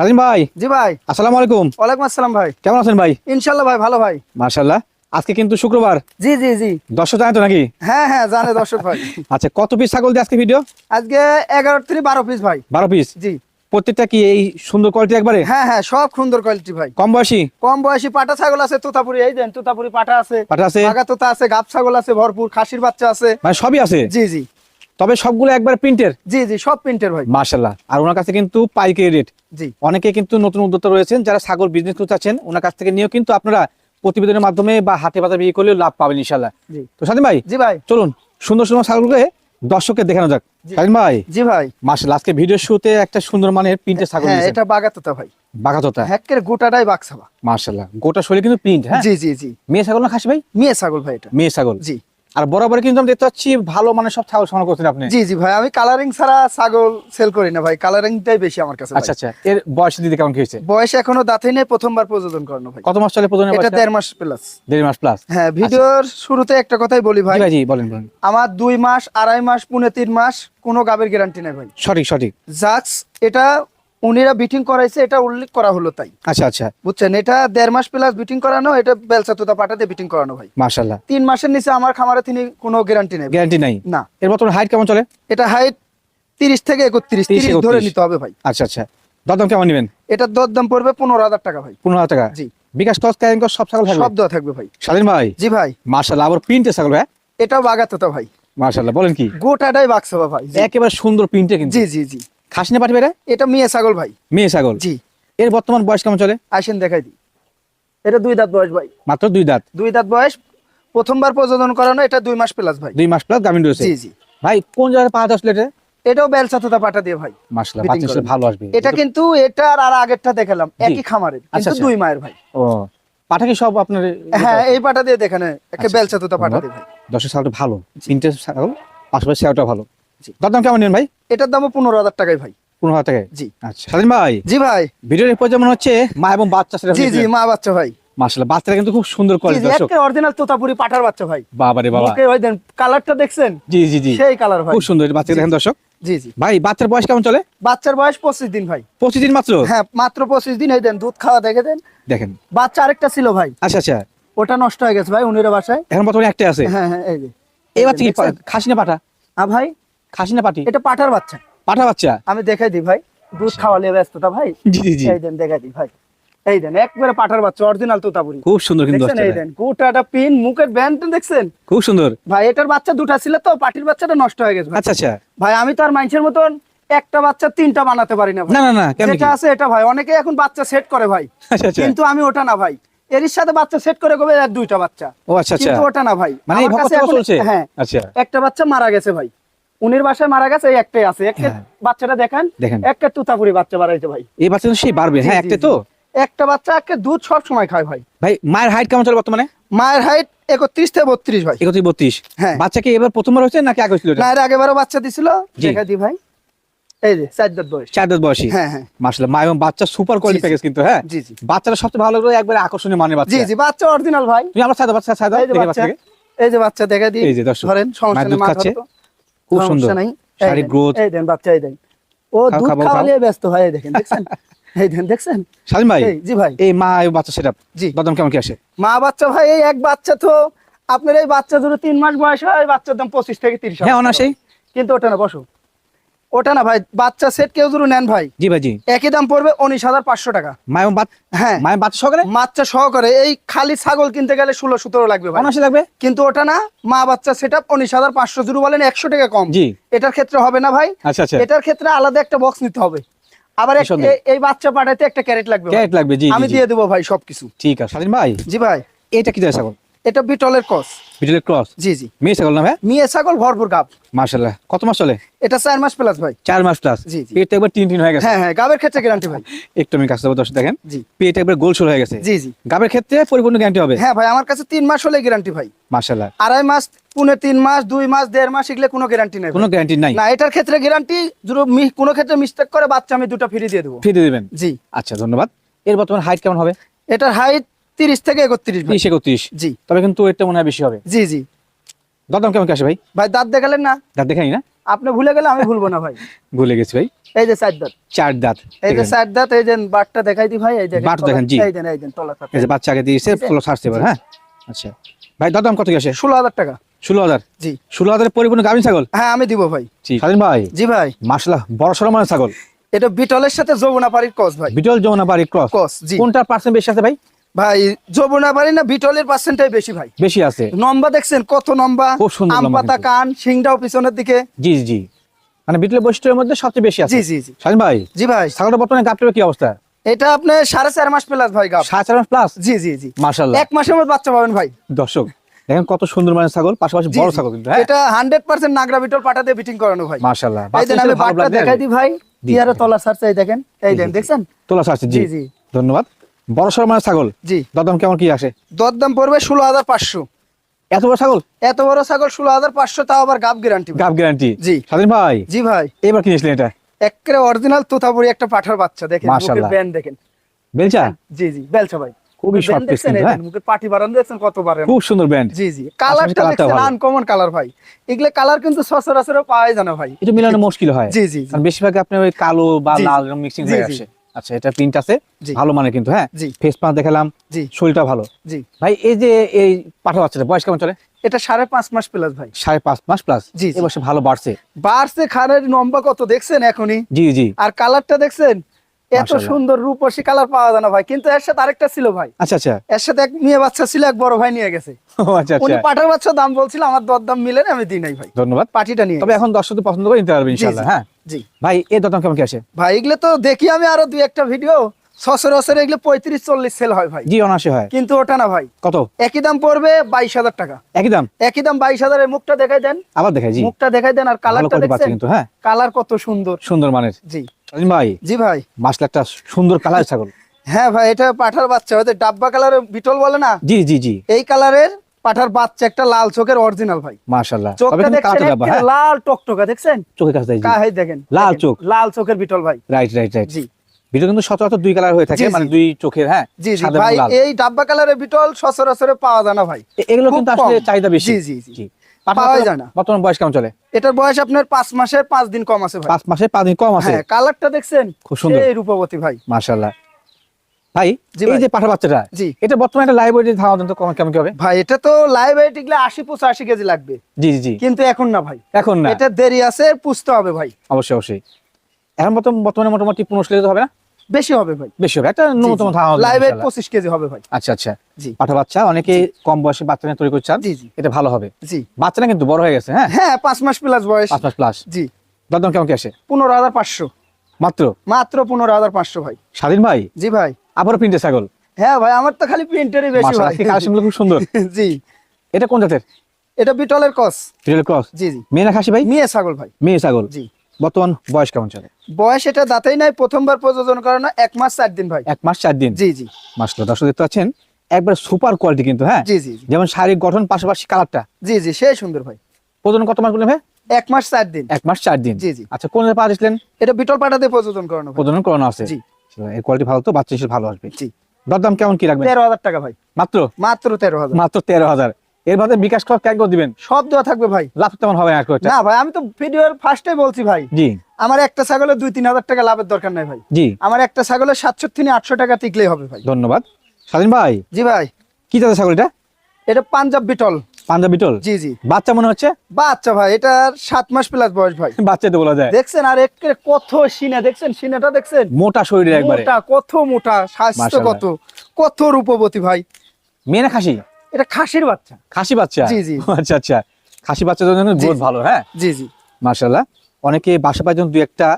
সাজিম ভাই। জি ভাই। আসসালামু আলাইকুম। ওয়ালাইকুম আসসালাম ভাই। কেমন আছেন ভাই? ইনশাল্লাহ ভাই ভালো ভাই। মার্শাল্লাহ আজকে কিন্তু শুক্রবার। জি জি জি। দর্শক জানে তো নাকি? হ্যাঁ হ্যাঁ জানে দর্শক ভাই। আচ্ছা কত পিস ছাগল দিয়ে আজকে ভিডিও আজকে এগারো থেকে বারো পিস ভাই। বারো পিস জি। প্রত্যেকটা কি এই সুন্দর কোয়ালিটি একবারে? হ্যাঁ হ্যাঁ সব সুন্দর কোয়ালিটি ভাই। কম বয়সী? কম বয়সী পাটা ছাগল আছে তোতাপুরি। এই দেন তোতাপুরি পাটা আছে। পাঠা আছে? আগা তোতা আছে গাব ছাগল আছে ভরপুর খাসির বাচ্চা আছে। মানে সবই আছে? জি জি। তবে সবগুলো একবার প্রিন্টের জি জি সব প্রিন্টের ভাই। মার্শাল্লাহ আর ওনার কাছে কিন্তু পাইকারি রেট জি। অনেকে কিন্তু নতুন উদ্যোক্তা রয়েছেন যারা ছাগল বিজনেস করতে চাচ্ছেন ওনার কাছ থেকে নিয়েও কিন্তু আপনারা প্রতিবেদনের মাধ্যমে বা হাটে বাজার বিয়ে করলেও লাভ পাবেন ইনশাল্লাহ জি। তো স্বাধীন ভাই জি ভাই। চলুন সুন্দর সুন্দর ছাগলগুলো দর্শককে দেখানো যাক। স্বাধীন ভাই জি ভাই। মার্শাল্লাহ আজকে ভিডিও শুতে একটা সুন্দর মানের প্রিন্টের ছাগল হ্যাঁ এটা বাগা তোতা ভাই। বাঘাততা হ্যাকের গোটাটাই বাক্সাবা মার্শাল্লাহ গোটা শরীরে কিন্তু প্রিন্ট হ্যাঁ? জি জি জি। মেয়ে ছাগল না খাসি ভাই? মেয়ে ছাগল ভাই এটা। মেয়ে ছাগল। জি। আর বরাবর কিন্তু আমি দেখতে পাচ্ছি ভালো মানের সব ছাগল সংগ্রহ করছেন আপনি। জি জি ভাই আমি কালারিং ছাড়া ছাগল সেল করি না ভাই কালারিংটাই বেশি আমার কাছে আচ্ছা আচ্ছা এর বয়স দিদি কেমন কি হয়েছে? বয়স এখনও দাঁতই নেই প্রথমবার প্রযোজন করানো ভাই। কত মাস চলে প্রথমে এটা দেড় মাস প্লাস দেড় মাস প্লাস হ্যাঁ ভিডিওর শুরুতে একটা কথাই বলি ভাই। ভাই জি বলেন বলেন। আমার দুই মাস আড়াই মাস পুনে তিন মাস কোনো গাবের গ্যারান্টি নেই ভাই। সঠিক সঠিক। জাক্স এটা উনিরা বিটিং করাইছে এটা উল্লেখ করা হলো তাই। আচ্ছা আচ্ছা। বুঝছেন? এটা দেড় মাস প্লাস বিটিং করানো এটা বেলসা তোতা পাটাতে বিটিং করানো ভাই। মার্শাল্লাহ তিন মাসের নিচে আমার খামারে তিনি কোনো গ্যারান্টি নেই গ্যারান্টি নাই? না। এর বর্তমানে হাইট কেমন চলে? এটা হাইট তিরিশ থেকে একত্রিশ তিরিশ ধরে নিতে হবে ভাই। আচ্ছা আচ্ছা। দরদাম কেমন নেবেন? এটার দর দাম পড়বে পনেরো হাজার টাকা ভাই। পনেরো হাজার টাকা? জি। বিকাশ টস ক্যারিং সব ছাগল থাকবে? সব দেওয়া থাকবে ভাই। স্বাধীন ভাই? জি ভাই। মার্শাল্লাহ আবার প্রিন্টের ছাগল ভাই এটাও বাগাতোতা ভাই। মার্শাল্লাহ বলেন কি? গোটাটাই বাক্সবা ভাই একেবারে সুন্দর প্রিন্টে কিন্তু। জি জি জি। খাসি না পাঠি বেড়ে এটা মেয়ে ছাগল ভাই। মেয়ে ছাগল? জি। এর বর্তমান বয়স কেমন চলে? আসেন দেখাই দিই। এটা দুই দাঁত বয়স ভাই। মাত্র দুই দাঁত? দুই দাঁত বয়স। প্রথমবার প্রজনন করানো এটা দুই মাস প্লাস ভাই। দুই মাস প্লাস গামিন রয়েছে? জি জি। ভাই কোন জায়গায় পাওয়া আসলে এটা? এটাও বেলসা তোতা পাটা দিয়ে ভাই। Fitting বাচ্চা ভালো আসবে। এটা কিন্তু এটা আর আগেরটা দেখালাম। একই খামারের আচ্ছা, কিন্তু আচ্ছা। দুই মায়ের ভাই। ও পাঠা কি সব আপনার হ্যাঁ এই পাটা দিয়ে দেখানে একে আচ্ছা, বেলসা তোতা পাটা দিয়ে ভাই। দশের সালটা ভালো। তিনটে ছাগল পাশাপাশি সেওটা ভালো। দরদাম কেমন নেন ভাই? এটার দামও পনেরো হাজার টাকাই ভাই। পনেরো হাজার টাকায়? জি। আচ্ছা। স্বাধীন ভাই? জি ভাই। ভিডিওর এরপর যেমন হচ্ছে মা এবং বাচ্চা জি জি মা বাচ্চা ভাই। মাসাল্লাহ বাচ্চারা কিন্তু খুব সুন্দর কোয়ালিটি দর্শক। অরিজিনাল তোতাপুরি পাঠার বাচ্চা ভাই। বাবা বাবা। মুখে ওই দেন কালারটা দেখছেন? জি জি জি। সেই কালার ভাই। খুব সুন্দর বাচ্চা দেখেন দর্শক। জি জি। ভাই বাচ্চার বয়স কেমন চলে? বাচ্চার বয়স পঁচিশ দিন ভাই। পঁচিশ দিন মাত্র? হ্যাঁ মাত্র পঁচিশ দিন এই দেন দুধ খাওয়া দেখে দেন। দেখেন। বাচ্চা আরেকটা ছিল ভাই। আচ্ছা আচ্ছা। ওটা নষ্ট হয়ে গেছে ভাই উনির বাসায়। এখন বর্তমানে একটাই আছে। হ্যাঁ হ্যাঁ এই যে। এই বাচ্চা কি খাসি না পাঠা আ ভাই খাসি না পাটি? এটা পাঠার বাচ্চা। পাঠা বাচ্চা? আমি দেখাই দিই ভাই। দুধ খাওয়ালে ব্যস্ততা ভাই। জি জি জি। এই দেন দেখাই দিই ভাই। এই দেন একবারে পাঠার বাচ্চা অরিজিনাল তোতাপুরি। খুব সুন্দর কিন্তু দেখছেন? এই দেন গোটাটা পিন মুখের ব্যান্ড দেখছেন? খুব সুন্দর। ভাই এটার বাচ্চা দুটা ছিল তো পাটির বাচ্চাটা নষ্ট হয়ে গেছে। আচ্ছা আচ্ছা। ভাই আমি তো আর মানুষের মতন একটা বাচ্চা তিনটা বানাতে পারি না। না না না যেটা আছে এটা ভাই অনেকে এখন বাচ্চা সেট করে ভাই। আচ্ছা আচ্ছা। কিন্তু আমি ওটা না ভাই। এর সাথে বাচ্চা সেট করে কবে? আর দুইটা বাচ্চা। ও আচ্ছা আচ্ছা। কিন্তু ওটা না ভাই। মানে হ্যাঁ আচ্ছা। একটা বাচ্চা মারা গেছে ভাই। উনির বাসায় মারা গেছে এই একটাই আছে। একটা হ্যাঁ। বাচ্চাটা দেখেন। একটা তুতাপুরি বাচ্চা বাড়াইছে ভাই। এই বাচ্চা সেই বাড়বে। হ্যাঁ একটা তো? একটা বাচ্চা একটা দুধ সব সময় খায় ভাই। ভাই মায়ের হাইট কেমন চলে বর্তমানে? মায়ের হাইট একত্রিশ থেকে বত্রিশ ভাই। একত্রিশ বত্রিশ? হ্যাঁ। বাচ্চা কি এবার প্রথমবার হচ্ছে নাকি আগে ছিল এটা? না এর আগেবারও বাচ্চা দিছিল। দেখা দি ভাই। এই যে চার বয়স। চার দাঁত বয়সী। হ্যাঁ হ্যাঁ। মাসলা মা এবং বাচ্চা সুপার কোয়ালিটি। প্যাকেজ কিন্তু হ্যাঁ? জি জি। বাচ্চারা সবচেয়ে ভালো লাগল একবারে আকর্ষণীয় মানের বাচ্চা। জি জি বাচ্চা অরিজিনাল ভাই। তুমি আমার সাদা বাচ্চা সাদা এই যে বাচ্চা। এই যে বাচ্চা দেখা দিই। এই যে দর্শক, ধরেন সমস্যা নেই মা খাচ্ছে। ধরো তো। খুব সুন্দর। শারীরিক গ্রোথ এই দেন বাচ্চা এই দেন। ও দুধ খাও, খাও। খাওয়ালে ব্যস্ত হয় এই দেখেন দেখছেন? এই দেন দেখছেন? স্বাধীন ভাই এই, জি ভাই। এই মা এবং বাচ্চা সেটা জি। বাদাম কেমন কি আসে? মা বাচ্চা ভাই এই এক বাচ্চা তো আপনার এই বাচ্চা ধরো তিন মাস বয়স হয় বাচ্চার দাম পঁচিশ থেকে তিরিশ হ্যাঁ অনাসেই কিন্তু ওটা না বসো। ওটা না ভাই বাচ্চা সেট কেউ যদি নেন ভাই জি ভাই জি। একই দাম পড়বে উনিশ হাজার পাঁচশো টাকা। হ্যাঁ। বাচ্চা সহকারে? বাচ্চা সহকারে এই খালি ছাগল কিনতে গেলে ষোলো সতেরো লাগবে ভাই। লাগবে? কিন্তু ওটা না মা বাচ্চা সেট আপ উনিশ হাজার পাঁচশো যদি বলেন একশো টাকা কম। জি। এটার ক্ষেত্রে হবে না ভাই। আচ্ছা আচ্ছা। এটার ক্ষেত্রে আলাদা একটা বক্স নিতে হবে। আবার এই বাচ্চা পাঠাইতে একটা ক্যারেট লাগবে ক্যারেট লাগবে জি আমি। দিয়ে দেবো ভাই সবকিছু। ঠিক আছে স্বাধীন ভাই। জি ভাই। এটা কি ছাগল? এটা বিটলের কস ভিডিও ক্রস? জি জি। মেয়ে ছাগল না ভাই মেয়ে ছাগল ভরপুর গাব। মার্শাল্লাহ কত মাস চলে? এটা চার মাস প্লাস ভাই। চার মাস প্লাস জি, জি। পেট একবার তিন তিন হয়ে গেছে। হ্যাঁ হ্যাঁ গাবের ক্ষেত্রে গ্যারান্টি ভাই। একটু আমি কাছে দর্শক দেখেন। জি। পেট একবার গোল শুরু হয়ে গেছে। জি জি। গাবের ক্ষেত্রে পরিপূর্ণ গ্যারান্টি হবে? হ্যাঁ ভাই আমার কাছে তিন মাস হলে গ্যারান্টি ভাই। মার্শাল্লাহ আড়াই মাস পুনে তিন মাস দুই মাস দেড় মাস এগুলো কোনো গ্যারান্টি নাই কোনো। গ্যারান্টি নাই? না এটার ক্ষেত্রে গ্যারান্টি মি কোনো ক্ষেত্রে মিস্টেক করে বাচ্চা আমি দুটো ফ্রি দিয়ে দেবো। ফ্রি দিয়ে দেবেন? জি। আচ্ছা ধন্যবাদ। এর বর্তমান হাইট কেমন হবে? এটার হাইট তিরিশ থেকে একত্রিশ ভাই। তিরিশ একত্রিশ। জি। তবে কিন্তু এটা মনে হয় বেশি হবে। জি জি। দরদাম কেমন কি আসে ভাই? ভাই দাঁত দেখালেন না। দাঁত দেখাই না? আপনি ভুলে গেলে আমি ভুলবো না ভাই। ভুলে গেছি ভাই। এই যে চার দাঁত। চার দাঁত। এই যে চার দাঁত এই যে বাটটা দেখাই দি ভাই এই দেখেন বাট দেখেন, জি। এই দেন এই দেন তলা এই যে দিয়েছে ঠিক আছে? ফুলো ছাড়ছে এবার হ্যাঁ? আচ্ছা। ভাই দাম কত কি আসে? ষোলো হাজার টাকা। ষোলো হাজার? জি। ষোলো হাজারের পরিপূর্ণ গাভিন ছাগল? হ্যাঁ আমি দিব ভাই। স্বাধীন ভাই। জি ভাই। মাসলা বড় সড়ো মানে ছাগল। এটা বিটলের সাথে যমুনা পাড়ির কস ভাই। বিটল যমুনা বাড়ি ক্রস। কস জি। কোনটার পার্সেন্ট বেশি আছে ভাই? ভাই যমুনা পাড়ি না বিটলের পার্সেন্টটাই বেশি ভাই? বেশি আছে। নম্বা দেখছেন কত নম্বা আম পাতা কান সিংটাও পিছনের দিকে। জি জি। মানে বিটলের বৈশিষ্ট্যের মধ্যে সবচেয়ে বেশি আছে। জি জি জি। ভাই জি ভাই। ছাগলটা বর্তমানে গাপটার কি অবস্থা? এটা আপনার সাড়ে চার মাস প্লাস ভাই গাপ সাত চার মাস প্লাস জি জি জি। এক মাসের মধ্যে বাচ্চা পাবেন ভাই। দর্শক দেখেন কত সুন্দর মানে ছাগল পাশাপাশি বড় ছাগল কিন্তু হ্যাঁ? এটা হান্ড্রেড পার্সেন্ট নাগরা বিটল পাটা দিয়ে বিটিং করানো ভাই। দেন আমি বাটটা দেখাই দিই ভাই। টিয়ারে তলা সারছে এই দেখেন। এই জি। দেখছেন? তোলা সারছে জি জি। ধন্যবাদ। বড় সড়ো মানে ছাগল? জি। দরদাম কেমন কি আসে? দরদাম পড়বে ষোলো হাজার পাঁচশো। এত বড় ছাগল? এত বড় ছাগল ষোলো হাজার পাঁচশো তাও আবার গাপ গ্যারান্টি গ্যারান্টি জি। স্বাধীন ভাই? জি ভাই। এবার কিনেছিলেন এটা? একেবারে অরিজিনাল তোতাপুরি একটা পাঠার বাচ্চা দেখেন মাশাআল্লাহ। ব্যান্ড দেখেন। বেলচা? জি জি বেলছা ভাই। খুবই শর্ট পিস হ্যাঁ? মুখের পাটি বাড়ানো দেখছেন কত বাড়ে খুব সুন্দর ব্যান্ড জি জি। কালারটা colourটাও দেখছেন আনকমন কালার ভাই। এগুলো কালার কিন্তু সচরাচর পাওয়াই যায় না ভাই। এটা মিলানো মুশকিল হয়। জি, জি, জি। বেশিরভাগ আপনি ওই কালো বা লাল মিক্সিং হয়ে। আসে। আচ্ছা এটা প্রিন্ট আছে। ভালো মানে কিন্তু হ্যাঁ। ফেস পা দেখালাম শরীরটা ভালো। জি। ভাই এই যে এই পাঠা বাচ্চাটা বয়স কেমন চলে? এটা সাড়ে পাঁচ মাস প্লাস ভাই। সাড়ে পাঁচ মাস প্লাস জি। এবছর ভালো বাড়ছে। বাড়ছে খানের লম্বা কত দেখছেন এখনই? জি জি। আর কালারটা দেখছেন? এত সুন্দর রূপসী কালার পাওয়া যায় না ভাই। কিন্তু এর সাথে আরেকটা ছিল ভাই। আচ্ছা আচ্ছা। এর সাথে এক মেয়ে বাচ্চা ছিল এক বড় ভাই নিয়ে গেছে। ও আচ্ছা উনি আচ্ছা পাঠার বাচ্চা দাম বলছিল আমার দর দাম মিলে না আমি দিই নাই ভাই। ধন্যবাদ। পাটিটা নিয়ে তবে এখন দর্শকদের পছন্দ করে নিতে পারবে জি, ইনশাআল্লাহ হ্যাঁ? জি। ভাই দরদাম কেমন কি আসে? ভাই এগুলো তো দেখি আমি আরও দুই একটা ভিডিও। সচরাচর এগুলো পঁয়ত্রিশ চল্লিশ সেল হয় ভাই। জি অনাশে হয়। কিন্তু ওটা না ভাই। কত? একই দাম পড়বে বাইশ হাজার টাকা। একই দাম? একই দাম বাইশ হাজারের মুখটা দেখাই দেন। আবার দেখাই জি। মুখটা দেখাই দেন আর কালারটা দেখছেন? কিন্তু হ্যাঁ। কালার কত সুন্দর। সুন্দর মানের। জি। ভাই জি ভাই। মাসলে একটা সুন্দর কালার ছাগল। হ্যাঁ ভাই এটা পাঠার বাচ্চা হয়তো ডাব্বা কালারের বিটল বলে না? জি জি জি। এই কালারের পাঠার বাচ্চা একটা লাল চোখের অরিজিনাল ভাই। মাশাআল্লাহ। চোখটা দেখছেন কালারটা হ্যাঁ? লাল টকটকা দেখছেন? চোখের কাছে দেখেন লাল চোখ। লাল চোখের বিটল ভাই। রাইট রাইট রাইট জি। কিন্তু সচরাচর দুই কালার হয়ে থাকে জি, জি। মানে দুই চোখের হ্যাঁ? জি জি ভাই এই ডাব্বা কালারের বিটল সচরাচরে পাওয়া যায় না ভাই। এগুলো কিন্তু আসলে। চাহিদা বেশি। জি, জি। বর্তমান- বয়স কেমন চলে? এটার বয়স আপনার পাঁচ মাসের পাঁচ দিন কম আছে পাঁচ পাঁচ দিন কম আছে? হ্যাঁ কালারটা দেখছেন? খুব সুন্দর। রূপবতী ভাই। মাশাআল্লাহ। ভাই এই। যে পাঠা বাচ্চাটা জি। এটা বর্তমানে একটা লাইব্রেরি তো কেমন কেমন হবে? ভাই এটা তো লাইভ টিকলে আশি পঁচাশি কেজি লাগবে। জি জি কিন্তু এখন না ভাই। এখন না। এটা দেরি আছে পুষতে হবে ভাই। অবশ্যই অবশ্যই। এখন বর্তমানে মোটামুটি পনেরো লিটার হবে না? বেশি হবে ভাই। বেশি হবে একটা ন্যূনতম ধারণা লাইভ ইনশাআল্লাহ। পঁচিশ কেজি হবে ভাই। আচ্ছা আচ্ছা। জি। পাঠা বাচ্চা অনেকে কম বয়সে বাচ্চা নিয়ে তৈরি করছেন। জি জি। এটা ভালো হবে। জি। বাচ্চাটা কিন্তু বড় হয়ে গেছে হ্যাঁ? হ্যাঁ পাঁচ মাস প্লাস বয়স। মাস প্লাস জি। দরদাম কেমন কি আসে? পনেরো হাজার পাঁচশো। মাত্র? মাত্র পনেরো হাজার পাঁচশো ভাই। স্বাধীন ভাই? জি ভাই। আবারও প্রিন্টে ছাগল? হ্যাঁ ভাই আমার তো খালি প্রিন্টারই বেশি ভাই। কালেকশন খুব সুন্দর। জি। এটা কোন জাতের? এটা বিটলের কস। ফিরেল ক্রস জি জি। মেয়ে না খাসি ভাই? মেয়ে ছাগল ভাই। মেয়ে ছাগল। জি। বর্তমান বয়স কেমন চলে? বয়স এটা দাঁতেই নাই প্রথমবার প্রযোজন করানো এক মাস চার দিন ভাই। এক মাস চার দিন? জি জি। মাসলো দর্শক দেখতে পাচ্ছেন একবার সুপার কোয়ালিটি কিন্তু হ্যাঁ? জি জি। যেমন শারীরিক গঠন পাশাপাশি কালারটা। জি জি সেই সুন্দর ভাই। প্রজনন কত মাস বললেন ভাই? এক মাস চার দিন। এক মাস চার দিন। জি, জি। আচ্ছা কোন পা এটা বিটল পাটাতে প্রযোজন করানো প্রজনন করানো আছে। জি। এর কোয়ালিটি ভালো তো বাচ্চা হিসেবে ভালো আসবে। জি। দরদাম কেমন কি রাখবেন? তেরো হাজার টাকা ভাই। মাত্র? মাত্র তেরো হাজার। মাত্র তেরো হাজার। এর বিকাশ দিবেন? সব দেওয়া থাকবে ভাই। লাভ তেমন হবে না না ভাই আমি তো ভিডিওর ফার্স্টে বলছি ভাই। জি। আমার একটা ছাগলের দুই তিন হাজার টাকা লাভের দরকার নাই ভাই। জি। আমার একটা ছাগলের সাতশো থেকে আটশো টাকা টিকলেই হবে ভাই। ধন্যবাদ। স্বাধীন ভাই জি ভাই। কি জাতের ছাগল এটা? এটা পাঞ্জাব বিটল। পাঞ্জাবি টোল? জি জি। বাচ্চা মনে হচ্ছে? বাচ্চা ভাই এটা সাত মাস প্লাস বয়স ভাই। বাচ্চা বলা যায়। দেখছেন আর এক কত সিনা দেখছেন সিনাটা দেখছেন? মোটা শরীরে একবারে। মোটা কত মোটা স্বাস্থ্য কত কত রূপবতী ভাই। মেয়ে না খাসি? এটা খাসির বাচ্চা। খাসি বাচ্চা? জি, জি। আচ্ছা আচ্ছা। খাসি জন্য গ্রোথ ভালো হ্যাঁ? জি জি। মাশাআল্লাহ। অনেকে বাসা জন্য দুই একটা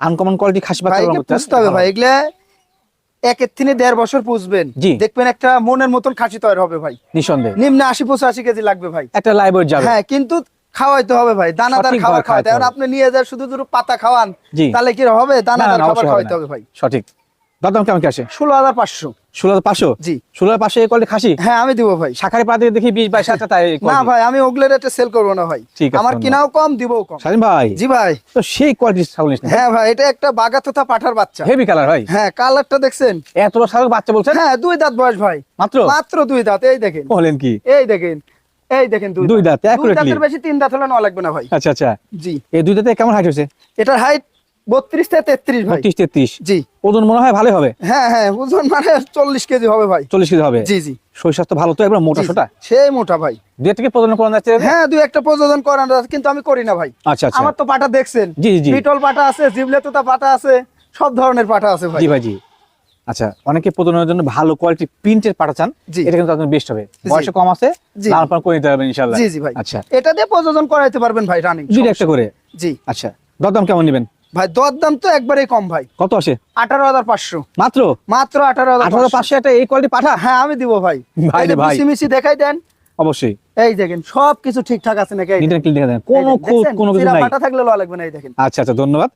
আনকমন কোয়ালিটি খাসি বাচ্চা করতে হবে ভাই এগুলা একের থেকে দেড় বছর পুষবেন। দেখবেন একটা মনের মতন খাসি তৈরি হবে ভাই। নিঃসন্দেহে। নিম্ন আশি পঁচাশি কেজি লাগবে ভাই। একটা লাইবর যাবে। হ্যাঁ কিন্তু খাওয়াইতে হবে ভাই দানাদার খাবার এখন আপনি নিয়ে যান শুধু শুধু পাতা খাওয়ান তাহলে কি হবে? দানাদার খাবার খাওয়াইতে হবে ভাই। সঠিক। দাদাম কেমন আসে ষোলো হাজার পাঁচশো। ষোলো হাজার পাঁচশো? জি। ষোলো হাজার পাঁচশো কোয়ালিটি খাসি? হ্যাঁ আমি দিব ভাই। শাখারি পা দিয়ে দেখি বিশ বাইশ হাজার তাই না ভাই আমি ওগুলো রেটে সেল করব না ভাই। ঠিক আমার কিনাও কম দিবও কম। ভাই। জি ভাই। তো সেই কোয়ালিটি ছাগল হ্যাঁ ভাই এটা একটা বাগা তোতা পাঠার বাচ্চা। হেভি কালার ভাই। হ্যাঁ কালারটা দেখছেন? এত বড় ছাগল বাচ্চা বলছেন? হ্যাঁ দুই দাঁত বয়স ভাই। মাত্র? মাত্র দুই দাঁত এই দেখেন। বলেন কি? এই দেখেন এই দেখেন দুই দাঁত, দুই দাঁতের বেশি তিন দাঁত হলে নেওয়া লাগবে না ভাই। আচ্ছা আচ্ছা। জি। এই দুই দাঁতে কেমন হাইট হয়েছে? এটার হাইট বত্রিশ থেকে তেত্রিশ বত্রিশ তেত্রিশ। জি। ওজন মনে হয় ভালো হবে? হ্যাঁ হ্যাঁ ওজন মানে চল্লিশ কেজি হবে ভাই। চল্লিশ কেজি হবে? জি জি। শরীর স্বাস্থ্য ভালো তো একবার মোটা সোটা? সেই মোটা ভাই। দুই থেকে প্রদান করা যাচ্ছে? হ্যাঁ দুই একটা প্রযোজন করান আছে, কিন্তু আমি করি না ভাই। আচ্ছা আচ্ছা। আমার তো পাটা দেখছেন। জি জি বিটল পাটা আছে জিবলে তোতা পাটা আছে সব ধরনের পাটা আছে ভাই। জি ভাই জি। আচ্ছা অনেকে প্রদানের জন্য ভালো কোয়ালিটি প্রিন্টের পাঠা চান এটা কিন্তু আপনার বেস্ট হবে। বয়সে কম আছে লাল পান করে নিতে পারবেন ইনশাল্লাহ জি জি ভাই। আচ্ছা। এটা দিয়ে প্রযোজন করাইতে পারবেন ভাই রানিং একটা করে? জি। আচ্ছা। দরদাম কেমন নেবেন? ভাই দর দাম তো একবারেই কম ভাই। কত আসে? আঠারো হাজার পাঁচশো। মাত্র? মাত্র আঠারো হাজার আঠারো পাঁচশো একটা এই কোয়ালিটি পাঠা? হ্যাঁ আমি দিব ভাই। ভাই। মিশি মিশি দেখাই দেন। অবশ্যই। এই দেখেন সবকিছু ঠিকঠাক আছে নাকি। কোনো এই কোনো কিছু নাই। ফাটা থাকলে লাগবে না এই দেখেন। আচ্ছা আচ্ছা ধন্যবাদ।